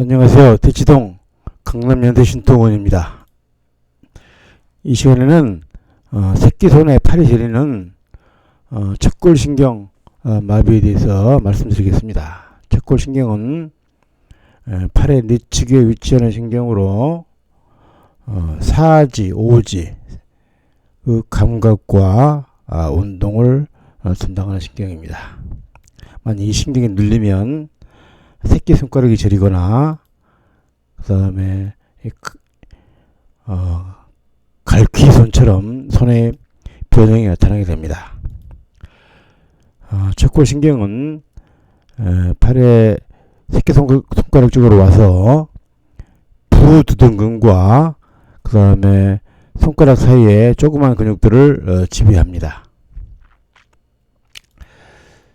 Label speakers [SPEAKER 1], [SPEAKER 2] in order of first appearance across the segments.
[SPEAKER 1] 안녕하세요. 대치동 강남연대 신동원입니다. 이 시간에는 어, 새끼 손에 팔이 저리는 어, 척골신경 어, 마비에 대해서 말씀드리겠습니다. 척골신경은 에, 팔의 내측에 위치하는 신경으로 어, 사지, 오지 그 감각과 아, 운동을 어, 담당하는 신경입니다. 만약 이 신경이 눌리면 새끼 손가락이 저리거나 그 다음에 어, 갈퀴 손처럼 손에 변형이 나타나게 됩니다. 어, 척골신경은 에, 팔의 새끼 손가- 손가락 쪽으로 와서 부두등근과 그 다음에 손가락 사이에 조그만 근육들을 어, 지배합니다.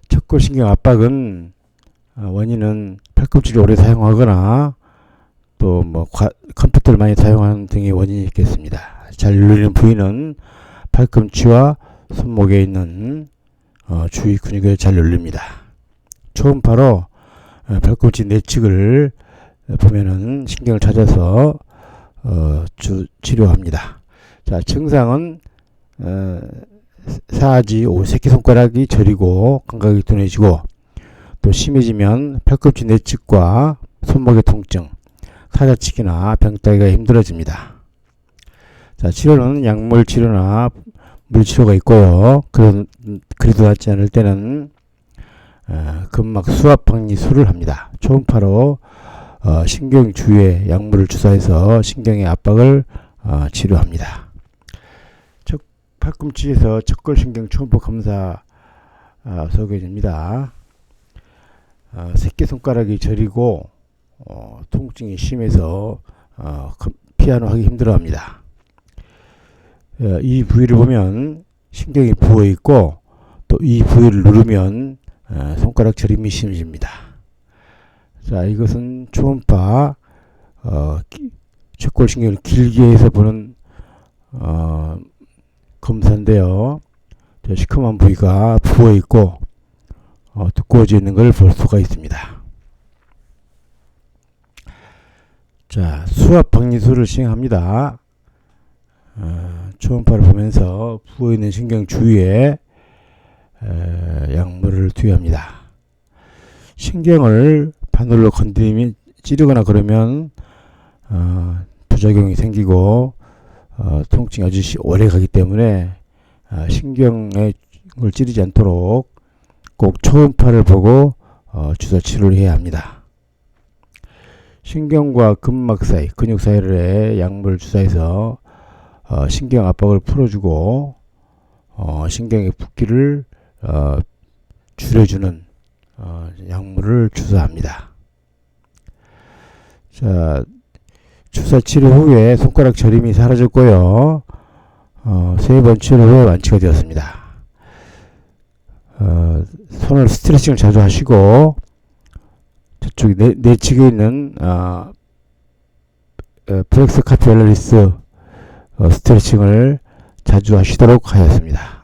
[SPEAKER 1] 척골신경 압박은 어, 원인은 팔꿈치를 오래 사용하거나 또 뭐 컴퓨터를 많이 사용하는 등의 원인이 있겠습니다. 잘 눌리는 부위는 팔꿈치와 손목에 있는 어, 주위 근육에 잘 눌립니다. 초음파로 어, 팔꿈치 내측을 보면은 신경을 찾아서 어, 주, 치료합니다. 자, 증상은 어, 사지 오 새끼손가락이 저리고 감각이 둔해지고 또 심해지면 팔꿈치 내측과 손목의 통증, 사자치기나 병따기가 힘들어집니다. 자, 치료는 약물 치료나 물치료가 있고요. 그런, 그래도 낫지 않을 때는 어, 근막 수압 방리술을 합니다. 초음파로 어, 신경 주위에 약물을 주사해서 신경의 압박을 어, 치료합니다. 척, 팔꿈치에서 척골신경 초음파 검사 어, 소개됩니다. 어, 새끼손가락이 저리고 어, 통증이 심해서 어, 그- 피아노 하기 힘들어합니다. 어, 이 부위를 보면 신경이 부어 있고 또 이 부위를 누르면 어, 손가락 저림이 심해집니다. 자, 이것은 초음파 어, 기- 척골신경을 길게 해서 보는 어, 검사인데요. 저 시커먼 부위가 부어 있고 어, 두꺼워져 있는 걸 볼 수가 있습니다. 자, 수압 방리술을 시행합니다. 어, 초음파를 보면서 부어 있는 신경 주위에 에, 약물을 투여합니다. 신경을 바늘로 건드리면 찌르거나 그러면 어, 부작용이 생기고 어, 통증이 아주 시- 오래 가기 때문에 어, 신경을 찌르지 않도록 꼭 초음파를 보고 어, 주사 치료를 해야 합니다. 신경과 근막 사이, 근육 사이를 약물 주사해서 어, 신경 압박을 풀어주고 어, 신경의 붓기를 어, 줄여주는 어, 약물을 주사합니다. 자, 주사 치료 후에 손가락 저림이 사라졌고요. 어, 세 번 치료 후에 완치가 되었습니다. 어, 손을 스트레칭을 자주 하시고 저쪽 내, 내 측에 있는 어, 어, 플렉스 카피알리스 어, 스트레칭을 자주 하시도록 하였습니다.